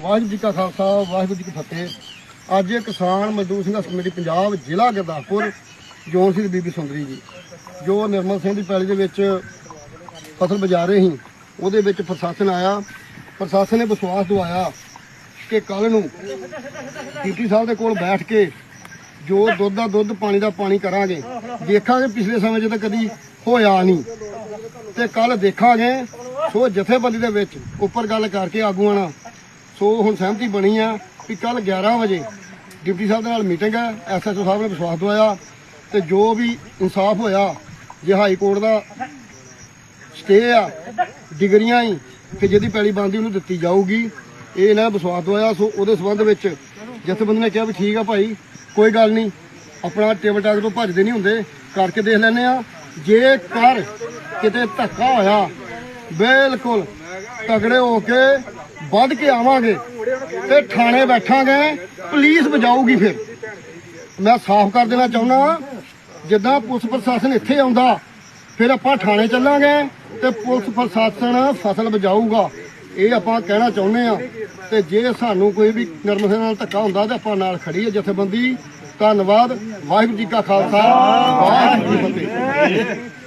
ਵਾਹਿਗੁਰੂ ਜੀ ਕਾ ਖਾਲਸਾ, ਵਾਹਿਗੁਰੂ ਜੀ ਕੀ ਫਤਿਹ। ਅੱਜ ਇਹ ਕਿਸਾਨ ਮਜ਼ਦੂਰ ਸੰਘਰਸ਼ ਕਮੇਟੀ ਪੰਜਾਬ ਜ਼ਿਲ੍ਹਾ ਗੁਰਦਾਸਪੁਰ ਜੋਨ ਸਿੰਘ ਬੀਬੀ ਸੁੰਦਰੀ ਜੀ, ਜੋ ਨਿਰਮਲ ਸਿੰਘ ਦੀ ਪੈਲੀ ਦੇ ਵਿੱਚ ਫਸਲ ਬਜਾ ਰਹੇ ਸੀ, ਉਹਦੇ ਵਿੱਚ ਪ੍ਰਸ਼ਾਸਨ ਆਇਆ। ਪ੍ਰਸ਼ਾਸਨ ਨੇ ਵਿਸ਼ਵਾਸ ਦਵਾਇਆ ਕਿ ਕੱਲ ਨੂੰ ਡੀਪੀ ਸਾਹਿਬ ਦੇ ਕੋਲ ਬੈਠ ਕੇ ਜੋ ਦੁੱਧ ਦਾ ਦੁੱਧ, ਪਾਣੀ ਦਾ ਪਾਣੀ ਕਰਾਂਗੇ, ਦੇਖਾਂਗੇ ਪਿਛਲੇ ਸਮੇਂ 'ਚ ਤਾਂ ਕਦੀ ਹੋਇਆ ਨਹੀਂ। ਤੇ ਕੱਲ ਦੇਖਾਂਗੇ, ਸੋ ਜਥੇਬੰਦੀ ਦੇ ਵਿੱਚ ਉੱਪਰ ਗੱਲ ਕਰਕੇ ਆਗੂਆਂ ਨਾਲ ਸੋ ਹੁਣ ਸਹਿਮਤੀ ਬਣੀ ਆ ਕਿ ਕੱਲ 11 ਵਜੇ ਡਿਪਟੀ ਸਾਹਿਬ ਦੇ ਨਾਲ ਮੀਟਿੰਗ ਹੈ ਐਸਐਸਓ ਸਾਹਿਬ ਨੇ ਵਿਸ਼ਵਾਸ ਦਵਾਇਆ ਤੇ ਜੋ ਵੀ ਇਨਸਾਫ ਹੋਇਆ, ਜੇ ਹਾਈ ਕੋਰਟ ਦਾ ਸਟੇ ਆ, ਡਿਗਰੀਆਂ ਹੀ ਕਿ ਜਿਹਦੀ ਪੈਲੀ ਬੰਦੀ ਉਹਨੂੰ ਦਿੱਤੀ ਜਾਊਗੀ। ਇਹ ਇਹਨਾਂ ਨੇ ਵਿਸ਼ਵਾਸ ਦਵਾਇਆ, ਸੋ ਉਹਦੇ ਸੰਬੰਧ ਵਿੱਚ ਜਥੇਬੰਦੀ ਨੇ ਕਿਹਾ ਵੀ ਠੀਕ ਆ ਭਾਈ, ਕੋਈ ਗੱਲ ਨਹੀਂ, ਆਪਣਾ ਟੇਬਲ ਟਾਕ ਤੋਂ ਭੱਜਦੇ ਨਹੀਂ ਹੁੰਦੇ, ਕਰਕੇ ਦੇਖ ਲੈਨੇ ਆ। ਜੇ ਕਰ ਕਿਤੇ ਧੱਕਾ ਹੋਇਆ, ਬਿਲਕੁਲ ਤਗੜੇ ਹੋ ਕੇ ਵੱਧ ਕੇ ਆਵਾਂਗੇ ਤੇ ਥਾਣੇ ਬੈਠਾਂਗੇ, ਪੁਲਿਸ ਵਜਾਊਗੀ ਫਿਰ। ਮੈਂ ਸਾਫ਼ ਕਰ ਦੇਣਾ ਚਾਹੁੰਦਾ, ਜਿੱਦਾਂ ਪੁਲਿਸ ਪ੍ਰਸ਼ਾਸਨ ਇੱਥੇ ਆਉਂਦਾ, ਫਿਰ ਆਪਾਂ ਥਾਣੇ ਚੱਲਾਂਗੇ ਤੇ ਪੁਲਿਸ ਪ੍ਰਸ਼ਾਸਨ ਫਸਲ ਬਜਾਊਗਾ ਇਹ ਆਪਾਂ ਕਹਿਣਾ ਚਾਹੁੰਦੇ ਆ ਤੇ ਜੇ ਸਾਨੂੰ ਕੋਈ ਵੀ ਨਰਮਸੇ ਨਾਲ ਧੱਕਾ ਹੁੰਦਾ ਤੇ ਆਪਾਂ ਨਾਲ ਖੜੀ ਹੈ ਜਥੇਬੰਦੀ। ਧੰਨਵਾਦ। ਵਾਹਿਗੁਰੂ ਜੀ ਕਾ ਖਾਲਸਾ। ਵਾਹਿਗੁਰੂ ਜੀ ਕੀ ਫਤਿਹ।